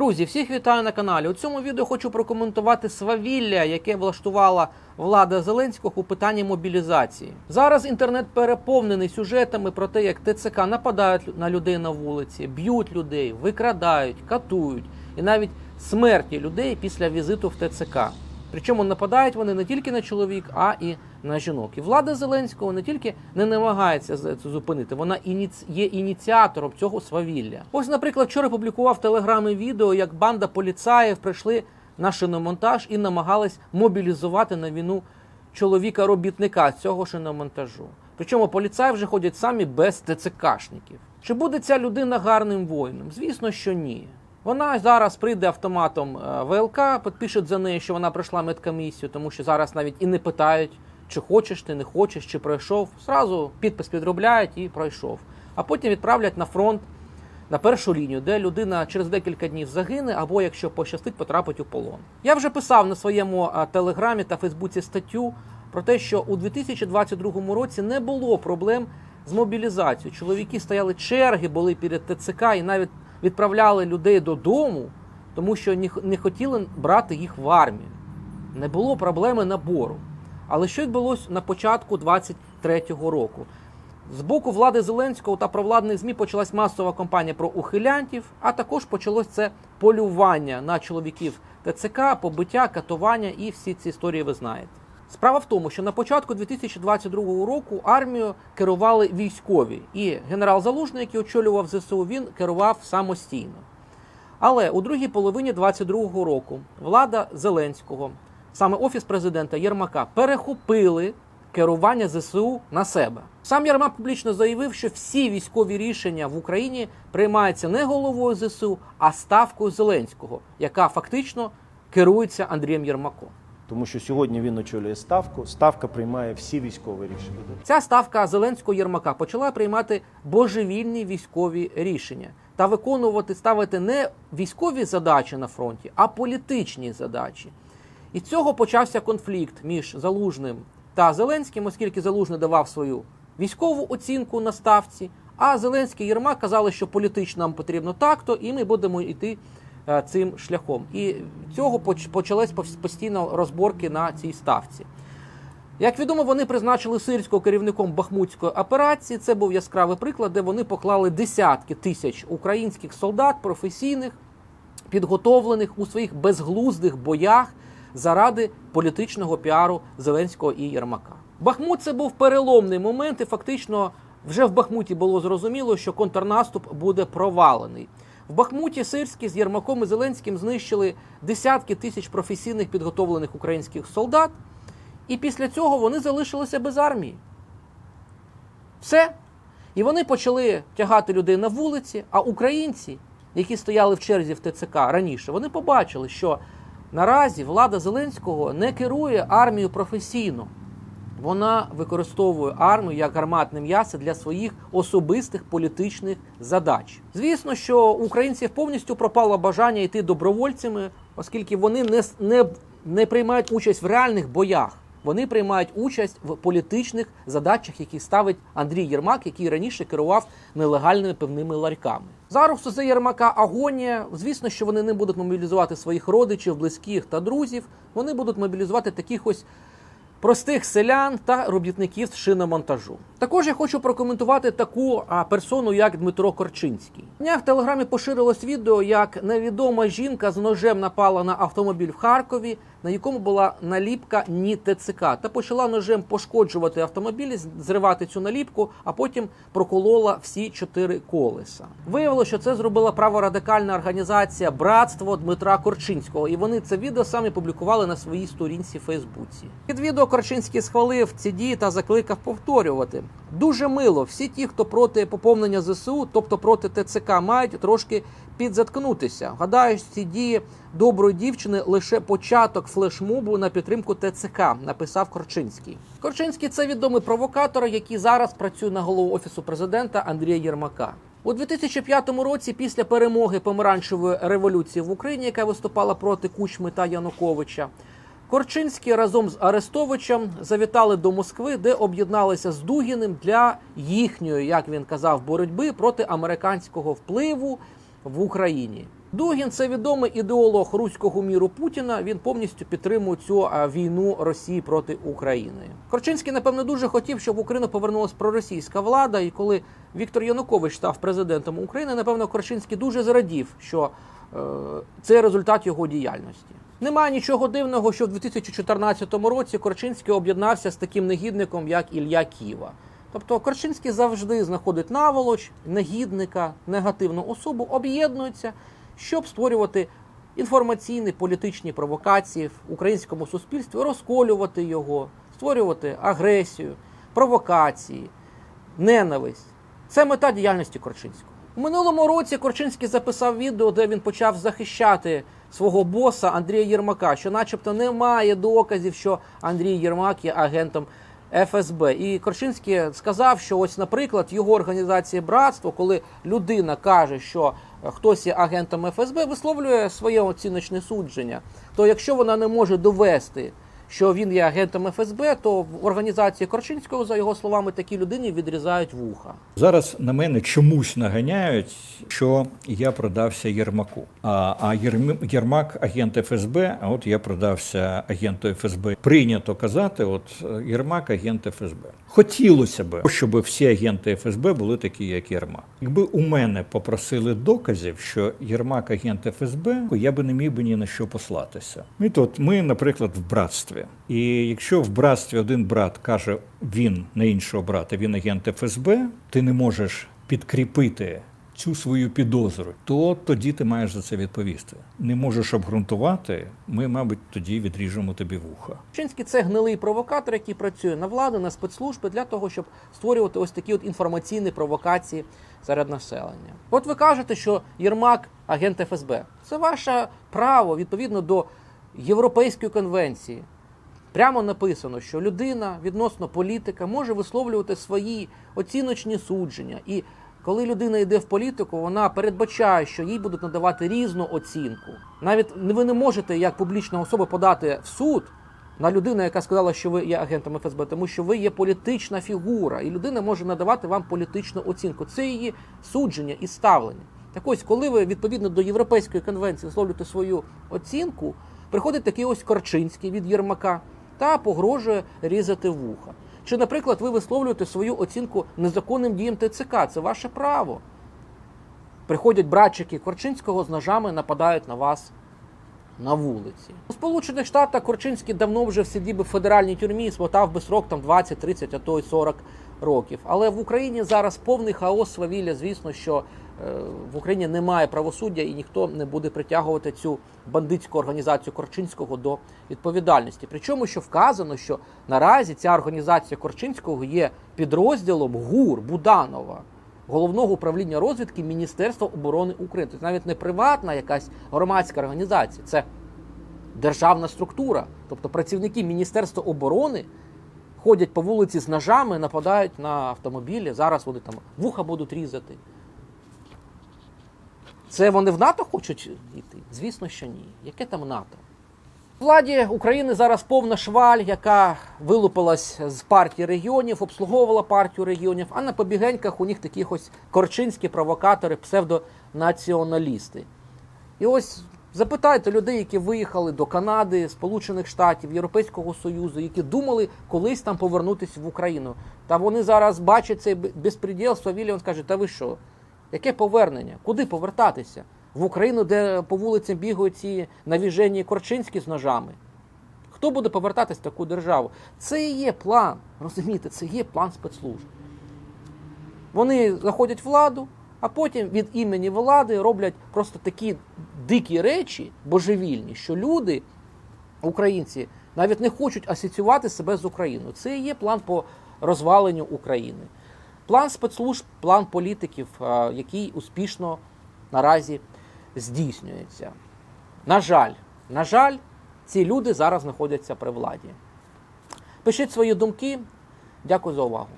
Друзі, всіх вітаю на каналі. У цьому відео хочу прокоментувати свавілля, яке влаштувала влада Зеленського у питанні мобілізації. Зараз інтернет переповнений сюжетами про те, як ТЦК нападають на людей на вулиці, б'ють людей, викрадають, катують і навіть смерті людей після візиту в ТЦК. Причому нападають вони не тільки на чоловік, а і на жінок. І влада Зеленського не тільки не намагається це зупинити, вона є ініціатором цього свавілля. Ось, наприклад, вчора публікував в телеграмі відео, як банда поліцаїв прийшли на шиномонтаж і намагались мобілізувати на війну чоловіка-робітника цього шиномонтажу. Причому поліцаї вже ходять самі без ТЦКшників. Чи буде ця людина гарним воїном? Звісно, що ні. Вона зараз прийде автоматом е, ВЛК, підпишуть за нею, що вона пройшла медкомісію, тому що зараз навіть і не питають, чи хочеш ти, не хочеш, чи пройшов. Зразу підпис підробляють і пройшов. А потім відправлять на фронт на першу лінію, де людина через декілька днів загине, або якщо пощастить, потрапить у полон. Я вже писав на своєму е, телеграмі та Фейсбуці статтю про те, що у 2022 році не було проблем з мобілізацією. Чоловіки стояли черги, були перед ТЦК і навіть відправляли людей додому, тому що не хотіли брати їх в армію. Не було проблеми набору. Але що відбулося на початку 23-го року? З боку влади Зеленського та провладних ЗМІ почалась масова кампанія про ухилянтів, а також почалось це полювання на чоловіків ТЦК, побиття, катування і всі ці історії ви знаєте. Справа в тому, що на початку 2022 року армію керували військові, і генерал Залужний, який очолював ЗСУ, він керував самостійно. Але у другій половині 2022 року влада Зеленського, саме офіс президента Єрмака, перехопили керування ЗСУ на себе. Сам Єрмак публічно заявив, що всі військові рішення в Україні приймаються не головою ЗСУ, а ставкою Зеленського, яка фактично керується Андрієм Єрмаком. Тому що сьогодні він очолює ставку. Ставка приймає всі військові рішення. Ця ставка Зеленського Єрмака почала приймати божевільні військові рішення та виконувати, ставити не військові задачі на фронті, а політичні задачі. І цього почався конфлікт між Залужним та Зеленським, оскільки Залужний давав свою військову оцінку на ставці, а Зеленський і Єрмак казали, що політично нам потрібно так-то, і ми будемо йти цим шляхом. І цього поч- почались постійно розборки на цій ставці. Як відомо, вони призначили сирського керівником бахмутської операції. Це був яскравий приклад, де вони поклали десятки тисяч українських солдат, професійних, підготовлених у своїх безглуздих боях заради політичного піару Зеленського і Єрмака. Бахмут це був переломний момент, і фактично вже в Бахмуті було зрозуміло, що контрнаступ буде провалений. В Бахмуті Сирський з Єрмаком і Зеленським знищили десятки тисяч професійних підготовлених українських солдат. І після цього вони залишилися без армії. Все. І вони почали тягати людей на вулиці, а українці, які стояли в черзі в ТЦК раніше, вони побачили, що наразі влада Зеленського не керує армією професійно. Вона використовує армію як гарматне м'ясо для своїх особистих політичних задач. Звісно, що українців повністю пропало бажання йти добровольцями, оскільки вони не, не, не приймають участь в реальних боях. Вони приймають участь в політичних задачах, які ставить Андрій Єрмак, який раніше керував нелегальними пивними ларьками. Зараз у це Єрмака агонія. Звісно, що вони не будуть мобілізувати своїх родичів, близьких та друзів. Вони будуть мобілізувати таких ось простих селян та робітників з шиномонтажу. Також я хочу прокоментувати таку персону, як Дмитро Корчинський. Дня в телеграмі поширилось відео, як невідома жінка з ножем напала на автомобіль в Харкові, на якому була наліпка ні ТЦК, та почала ножем пошкоджувати автомобіль, з- зривати цю наліпку, а потім проколола всі чотири колеса. Виявилося, що це зробила праворадикальна організація Братство Дмитра Корчинського, і вони це відео самі публікували на своїй сторінці Фейсбуці. Під відео Корчинський схвалив ці дії та закликав повторювати. Дуже мило. Всі ті, хто проти поповнення ЗСУ, тобто проти ТЦК, мають трошки підзаткнутися. Гадаю, ці дії доброї дівчини лише початок флешмобу на підтримку ТЦК, написав Корчинський. Корчинський це відомий провокатор, який зараз працює на голову офісу президента Андрія Єрмака. У 2005 році, після перемоги помаранчевої революції в Україні, яка виступала проти Кучми та Януковича, Корчинський разом з Арестовичем завітали до Москви, де об'єдналися з Дугіним для їхньої, як він казав, боротьби проти американського впливу в Україні. Дугін це відомий ідеолог руського міру Путіна. Він повністю підтримує цю війну Росії проти України. Корчинський, напевно, дуже хотів, щоб в Україну повернулася проросійська влада. І коли Віктор Янукович став президентом України, напевно, Корчинський дуже зрадів, що е, це результат його діяльності. Немає нічого дивного, що в 2014 році Корчинський об'єднався з таким негідником, як Ілля Ківа. Тобто Корчинський завжди знаходить наволоч, негідника, негативну особу, об'єднується, щоб створювати інформаційні політичні провокації в українському суспільстві, розколювати його, створювати агресію, провокації, ненависть. Це мета діяльності Корчинського. У минулому році Корчинський записав відео, де він почав захищати свого боса Андрія Єрмака, що, начебто, немає доказів, що Андрій Єрмак є агентом ФСБ. І Корчинський сказав, що ось, наприклад, його організації братство, коли людина каже, що хтось є агентом ФСБ, висловлює своє оціночне судження. То якщо вона не може довести, що він є агентом ФСБ, то в організації Корчинського, за його словами, такі людині відрізають вуха. Зараз на мене чомусь наганяють, що я продався Єрмаку. А, а Єрм- Єрмак агент ФСБ, а от я продався агенту ФСБ. Прийнято казати, от Єрмак агент ФСБ. Хотілося б, щоб всі агенти ФСБ були такі, як Єрмак. Якби у мене попросили доказів, що Єрмак агент ФСБ, я би не міг би ні на що послатися. І тут ми, наприклад, в братстві. І якщо в братстві один брат каже, він на іншого брата, він агент ФСБ, ти не можеш підкріпити цю свою підозру, то тоді ти маєш за це відповісти. Не можеш обґрунтувати, ми, мабуть, тоді відріжемо тобі вуха. Чинський це гнилий провокатор, який працює на владу, на спецслужби для того, щоб створювати ось такі от інформаційні провокації серед населення. От ви кажете, що Єрмак агент ФСБ. Це ваше право відповідно до Європейської конвенції. Прямо написано, що людина відносно політика може висловлювати свої оціночні судження. І коли людина йде в політику, вона передбачає, що їй будуть надавати різну оцінку. Навіть ви не можете як публічна особа подати в суд на людину, яка сказала, що ви є агентом ФСБ, тому що ви є політична фігура, і людина може надавати вам політичну оцінку. Це її судження і ставлення. Так ось, коли ви відповідно до Європейської конвенції висловлюєте свою оцінку, приходить такий ось Корчинський від Єрмака та погрожує різати вуха. Чи, наприклад, ви висловлюєте свою оцінку незаконним діям ТЦК? Це ваше право. Приходять братчики Корчинського з ножами, нападають на вас на вулиці. У Сполучених Штатах Корчинський давно вже сидів би в федеральній тюрмі і смотав би срок там 20, 30, а то й 40 років. Але в Україні зараз повний хаос свавілля. Звісно, що в Україні немає правосуддя і ніхто не буде притягувати цю бандитську організацію Корчинського до відповідальності. Причому, що вказано, що наразі ця організація Корчинського є підрозділом ГУР Буданова. Головного управління розвідки Міністерства оборони України. Тобто навіть не приватна якась громадська організація, це державна структура. Тобто працівники Міністерства оборони ходять по вулиці з ножами, нападають на автомобілі. Зараз вони там вуха будуть різати. Це вони в НАТО хочуть йти? Звісно, що ні. Яке там НАТО? Владі України зараз повна шваль, яка вилупилась з партії регіонів, обслуговувала партію регіонів, а на побігеньках у них такі ось корчинські провокатори, псевдонаціоналісти. І ось запитайте людей, які виїхали до Канади, Сполучених Штатів, Європейського Союзу, які думали колись там повернутися в Україну. Та вони зараз бачать цей безпреділ, свавілля, він каже, та ви що? Яке повернення? Куди повертатися? В Україну, де по вулицям бігають ці навіжені Корчинські з ножами. Хто буде повертатись в таку державу? Це і є план. Розумієте, це є план спецслужб. Вони заходять в владу, а потім від імені влади роблять просто такі дикі речі, божевільні, що люди, українці, навіть не хочуть асоціювати себе з Україною. Це і є план по розваленню України. План спецслужб, план політиків, який успішно наразі здійснюється. На жаль, на жаль, ці люди зараз знаходяться при владі. Пишіть свої думки. Дякую за увагу.